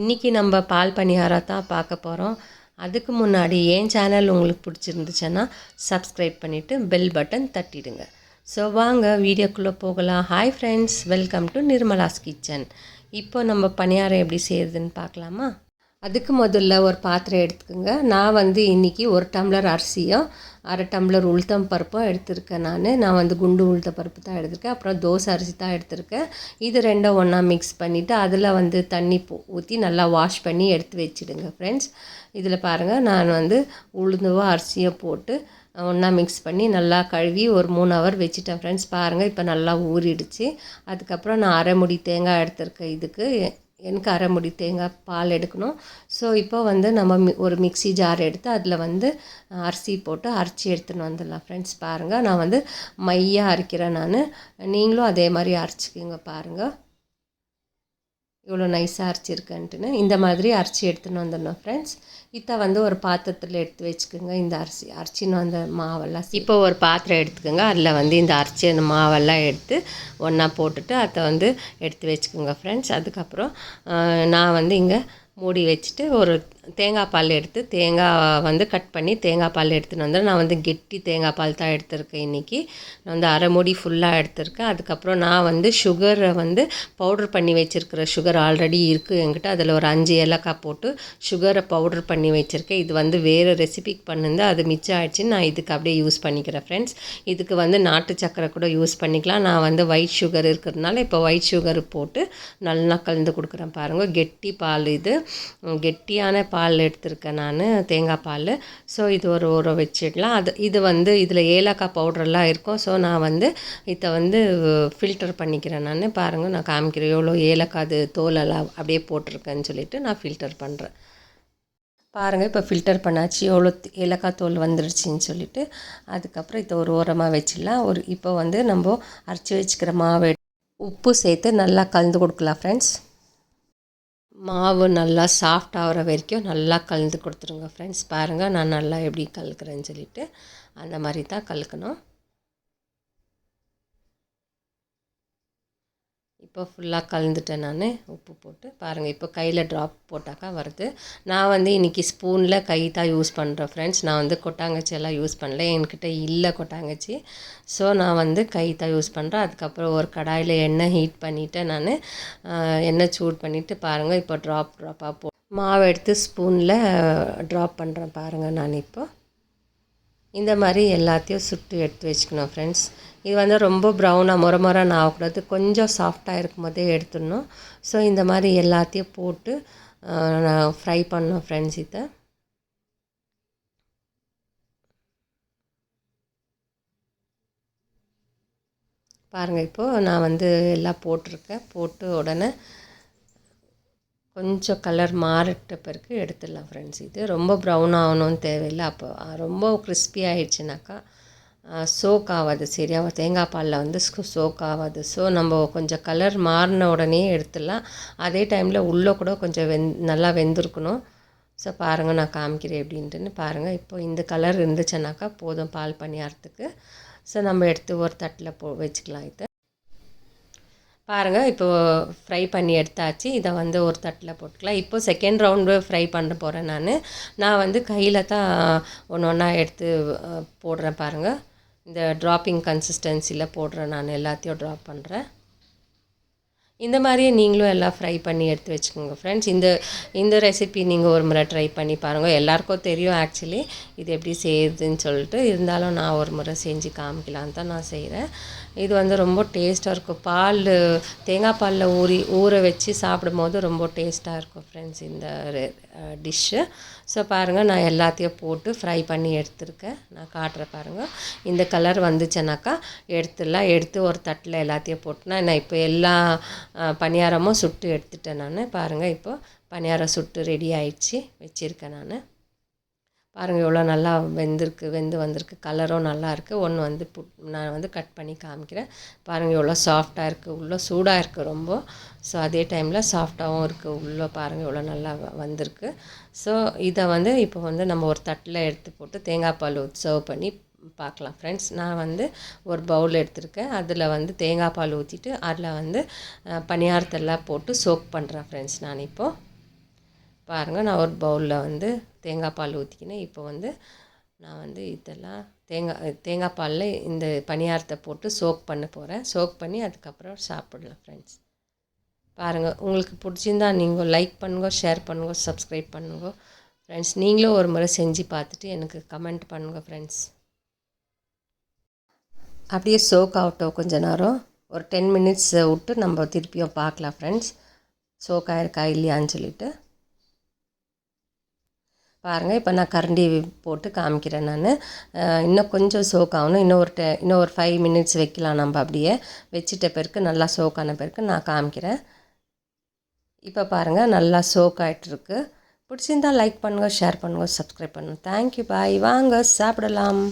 இன்றைக்கி நம்ம பால் பணியாரம் தான் பார்க்க போகிறோம் அதுக்கு முன்னாடி என் சேனல் உங்களுக்கு பிடிச்சிருந்துச்சுன்னா சப்ஸ்கிரைப் பண்ணிவிட்டு பெல் பட்டன் தட்டிடுங்க. ஸோ வாங்க வீடியோக்குள்ளே போகலாம். Hi friends welcome to Nirmala's kitchen இப்போ நம்ம பணியாரம் எப்படி செய்கிறதுன்னு பார்க்கலாமா? அதுக்கு முதல்ல ஒரு பாத்திரம் எடுத்துக்கோங்க. நான் வந்து இன்றைக்கி ஒரு டம்ளர் அரிசியும் அரை டம்ளர் உளுத்தம் பருப்பும் எடுத்திருக்கேன் நான். நான் வந்து குண்டு உளுத்த பருப்பு தான் எடுத்திருக்கேன். அப்புறம் தோசை அரிசி தான் எடுத்திருக்கேன். இது ரெண்டும் ஒன்றா மிக்ஸ் பண்ணிவிட்டு அதில் வந்து தண்ணி ஊற்றி நல்லா வாஷ் பண்ணி எடுத்து வச்சுடுங்க ஃப்ரெண்ட்ஸ் இதில் பாருங்கள் நான் வந்து உளுந்தவோ அரிசியோ போட்டு ஒன்றா மிக்ஸ் பண்ணி நல்லா கழுவி ஒரு மூணு ஹவர் வச்சுட்டேன் ஃப்ரெண்ட்ஸ் பாருங்கள் இப்போ நல்லா ஊறிடுச்சு. அதுக்கப்புறம் நான் அரை முடி தேங்காய் எடுத்திருக்கேன் இதுக்கு. எனக்கு அரை முடி தேங்காய் பால் எடுக்கணும். ஸோ இப்போ வந்து நம்ம மி ஒரு மிக்சி ஜார் எடுத்து அதில் வந்து அரிசி போட்டு அரைச்சி எடுத்துன்னு வந்துடலாம். ஃப்ரெண்ட்ஸ் பாருங்கள் நான் வந்து மையாக அரைக்கிறேன் நான். நீங்களும் அதே மாதிரி அரைச்சிக்கிங்க பாருங்கள் இவ்வளோ நைஸாக அரைச்சிருக்கேன்ட்டுன்னு இந்த மாதிரி அரைச்சி எடுத்துன்னு வந்துடணும் ஃப்ரெண்ட்ஸ் இதை வந்து ஒரு பாத்திரத்தில் எடுத்து வச்சுக்கோங்க. இந்த அரிசி அரைச்சின்னு வந்த மாவெல்லாம் இப்போ ஒரு பாத்திரம் எடுத்துக்கோங்க. அதில் வந்து இந்த அரிசி அந்த மாவெல்லாம் எடுத்து ஒன்றா போட்டுட்டு அதை வந்து எடுத்து வச்சுக்கோங்க ஃப்ரெண்ட்ஸ் அதுக்கப்புறம் நான் வந்து இங்கே மூடி வச்சுட்டு ஒரு தேங்காய் பால் எடுத்து தேங்காய் வந்து கட் பண்ணி தேங்காய் பால் எடுத்துகிட்டு வந்தேன். நான் வந்து கெட்டி தேங்காய் பால் தான் எடுத்திருக்கேன் இன்றைக்கி நான் வந்து அரை மூடி ஃபுல்லாக எடுத்திருக்கேன். அதுக்கப்புறம் நான் வந்து சுகரை வந்து பவுட்ரு பண்ணி வச்சுருக்கிற சுகர் ஆல்ரெடி இருக்குது என்கிட்ட. அதில் ஒரு அஞ்சு ஏலக்காய் போட்டு சுகரை பவுட்ரு பண்ணி வச்சுருக்கேன். இது வந்து வேறு ரெசிபிக்கு பண்ணுந்து அது மிச்சம் ஆகிடுச்சின்னு நான் இதுக்கு அப்படியே யூஸ் பண்ணிக்கிறேன் ஃப்ரெண்ட்ஸ் இதுக்கு வந்து நாட்டு சக்கரை கூட யூஸ் பண்ணிக்கலாம். நான் வந்து ஒயிட் சுகர் இருக்கிறதுனால இப்போ ஒயிட் சுகர் போட்டு நல்லா கலந்து கொடுக்குறேன் பாருங்கள் கெட்டி பால் இது. கெட்டியான பால் எடுத்திருக்கேன் நான் தேங்காய் பால். ஸோ இது ஒரு ஊற வச்சிடலாம் அது இது வந்து இதில் ஏலக்காய் பவுடர்லாம் இருக்கும். ஸோ நான் வந்து இதை வந்து ஃபில்டர் பண்ணிக்கிறேன் நான். பாருங்கள் நான் காமிக்கிறேன். எவ்வளோ ஏலக்காய் அது தோலெல்லாம் அப்படியே போட்டிருக்கேன்னு சொல்லிவிட்டு நான் ஃபில்டர் பண்ணுறேன் பாருங்கள் இப்போ ஃபில்டர் பண்ணாச்சு. எவ்வளோ ஏலக்காய் தோல் வந்துடுச்சின்னு சொல்லிவிட்டு அதுக்கப்புறம் இதை ஒரு ஓரமாக வச்சிடலாம். ஒரு இப்போ வந்து நம்ம அரைச்சி வச்சுக்கிற மாவு உப்பு சேர்த்து நல்லா கலந்து கொடுக்கலாம் ஃப்ரெண்ட்ஸ் மாவு நல்லா சாஃப்ட் ஆகிற வரைக்கும் நல்லா கலந்து கொடுத்துருங்க ஃப்ரெண்ட்ஸ் பாருங்கள் நான் நல்லா எப்படி கலக்கிறேன்னு சொல்லிட்டு அந்த மாதிரி தான் கலக்கணும். இப்போ ஃபுல்லாக கலந்துட்டேன் நான். உப்பு போட்டு பாருங்கள் இப்போ கையில் ட்ராப் போட்டாக்கா வருது. நான் வந்து இன்றைக்கி ஸ்பூனில் கை தான் யூஸ் பண்ணுறேன் ஃப்ரெண்ட்ஸ் நான் வந்து கொட்டாங்கச்சி எல்லாம் யூஸ் பண்ணல. என்கிட்ட இல்லை கொட்டாங்கச்சி. ஸோ நான் வந்து கை தான் யூஸ் பண்ணுறேன் அதுக்கப்புறம் ஒரு கடாயில் எண்ணெய் ஹீட் பண்ணிவிட்டு நான். எண்ணெய் சூட் பண்ணிவிட்டு பாருங்கள் இப்போ ட்ராப் ட்ராப்பாக போ மாவு எடுத்து ஸ்பூனில் ட்ராப் பண்ணுறேன் பாருங்கள் நான் இப்போ. இந்த மாதிரி எல்லாத்தையும் சுட்டு எடுத்து வச்சுக்கணும் ஃப்ரெண்ட்ஸ் இது வந்து ரொம்ப ப்ரௌனாக முற முறன்னு ஆகக்கூடாது. கொஞ்சம் சாஃப்டாக இருக்கும் போதே எடுத்துடணும். ஸோ இந்த மாதிரி எல்லாத்தையும் போட்டு நான் ஃப்ரை பண்ணோம் ஃப்ரெண்ட்ஸ் இதை. பாருங்கள் இப்போது நான் வந்து எல்லாம் போட்டிருக்கேன். போட்டு உடனே கொஞ்சம் கலர் மாறிட்ட பிறகு எடுத்துடலாம் ஃப்ரெண்ட்ஸ் இது ரொம்ப ப்ரௌன் ஆகணும்னு தேவையில்லை. அப்போ ரொம்ப கிறிஸ்பி ஆகிடுச்சுனாக்கா சோக் ஆகாது. சரியா? தேங்காய் பாலில் வந்து சோக் ஆகாது. ஸோ நம்ம கொஞ்சம் கலர் மாறின உடனே எடுத்துடலாம். அதே டைமில் உள்ளே கூட கொஞ்சம் வெந் நல்லா வெந்திருக்கணும். ஸோ பாருங்கள் நான் காமிக்கிறேன் அப்படின்ட்டுன்னு பாருங்கள் இப்போ இந்த கலர் இருந்துச்சுனாக்கா போதும் பால் பணியாரத்துக்கு. ஸோ நம்ம எடுத்து ஒரு தட்டில் போ வச்சுக்கலாம் இதை. பாருங்கள் இப்போது ஃப்ரை பண்ணி எடுத்தாச்சு. இதை வந்து ஒரு தட்டில் போட்டுக்கலாம். இப்போ செகண்ட் ரவுண்டு ஃப்ரை பண்ண போகிறேன் நான். நான் வந்து கையில் தான் ஒன்று ஒன்றா எடுத்து போடுறேன் பாருங்கள் இந்த ட்ராப்பிங் கன்சிஸ்டன்சியில் போடுறேன் நான். எல்லாத்தையும் ட்ராப் பண்ணுறேன் இந்த மாதிரியே நீங்களும் எல்லாம் ஃப்ரை பண்ணி எடுத்து வச்சுக்கோங்க ஃப்ரெண்ட்ஸ் இந்த இந்த ரெசிபி நீங்கள் ஒரு முறை ட்ரை பண்ணி பாருங்கள் எல்லாருக்கும் தெரியும் ஆக்சுவலி இது எப்படி செய்யுதுன்னு சொல்லிட்டு. இருந்தாலும் நான் ஒரு முறை செஞ்சு காமிக்கலான்னு தான் நான் செய்கிறேன் இது வந்து ரொம்ப டேஸ்ட்டாக இருக்கும். பால் தேங்காய் பாலில் ஊறி ஊற வச்சு சாப்பிடும் போது ரொம்ப டேஸ்ட்டாக இருக்கும் ஃப்ரெண்ட்ஸ் இந்த டிஷ்ஷு ஸோ பாருங்கள் நான் எல்லாத்தையும் போட்டு ஃப்ரை பண்ணி எடுத்துருக்கேன். நான் காட்டுறேன் பாருங்கள் இந்த கலர் வந்துச்சுனாக்கா எடுத்துடலாம். எடுத்து ஒரு தட்டில் எல்லாத்தையும் போட்டுனா நான் இப்போ எல்லா பணியாரமும் சுட்டு எடுத்துட்டேன் நான். பாருங்கள் இப்போ பணியாரம் சுட்டு ரெடி ஆயிடுச்சு. வச்சுருக்கேன் நான். பாருங்கள் எவ்வளோ நல்லா வெந்திருக்கு வெந்து வந்திருக்கு கலரும் நல்லா இருக்குது ஒன்று வந்து புட் நான் வந்து கட் பண்ணி காமிக்கிறேன். பாருங்கள் எவ்வளோ சாஃப்டாக இருக்குது உள்ளே சூடாக இருக்குது ரொம்ப. ஸோ அதே டைமில் சாஃப்டாகவும் இருக்குது உள்ளே பாருங்கள் எவ்வளோ நல்லா வந்திருக்கு. ஸோ இதை வந்து இப்போ வந்து நம்ம ஒரு தட்டில் எடுத்து போட்டு தேங்காய் பால் சர்வ் பண்ணி பார்க்கலாம் ஃப்ரெண்ட்ஸ் நான் வந்து ஒரு பவுல் எடுத்திருக்கேன். அதில் வந்து தேங்காய் பால் ஊற்றிட்டு அதில் வந்து பணியாரத்தெல்லாம் போட்டு சோக் பண்ணுறேன் ஃப்ரெண்ட்ஸ் நான் இப்போது பாருங்கள் நான் ஒரு பவுலில் வந்து தேங்காய் பால் ஊற்றிக்கினேன் இப்போ வந்து நான் வந்து இதெல்லாம் தேங்காய் தேங்காய் பாலில் இந்த பணியாரத்தை போட்டு சோக் பண்ண போகிறேன் சோக் பண்ணி அதுக்கப்புறம் சாப்பிடலாம் ஃப்ரெண்ட்ஸ் பாருங்கள் உங்களுக்கு பிடிச்சிருந்தா நீங்கள் லைக் பண்ணுங்க ஷேர் பண்ணுங்க சப்ஸ்கிரைப் பண்ணுங்க. ஃப்ரெண்ட்ஸ் நீங்களும் ஒரு முறை செஞ்சு பார்த்துட்டு எனக்கு கமெண்ட் பண்ணுங்கள் ஃப்ரெண்ட்ஸ் அப்படியே சோக் ஆகட்டும் கொஞ்ச நேரம். ஒரு டென் மினிட்ஸ் விட்டு நம்ம திருப்பியும் பார்க்கலாம் ஃப்ரெண்ட்ஸ் சோக் ஆயிருக்கா இல்லையான்னு சொல்லிவிட்டு பாருங்கள் இப்போ நான் கரண்டி போட்டு காமிக்கிறேன் நான். இன்னும் கொஞ்சம் சோக் ஆகணும். இன்னும் ஒரு டெ இன்னும் ஒரு ஃபைவ் மினிட்ஸ் வைக்கலாம் நம்ம அப்படியே. வச்சுட்ட பிறகு நல்லா சோக் ஆன பிறகு நான் காமிக்கிறேன். இப்போ பாருங்கள் நல்லா சோக் ஆகிட்டுருக்கு பிடிச்சிருந்தா லைக் பண்ணுங்கள் ஷேர் பண்ணுங்கள் சப்ஸ்கிரைப் பண்ணுங்கள் தேங்க்யூ பாய் வாங்க சாப்பிடலாம்.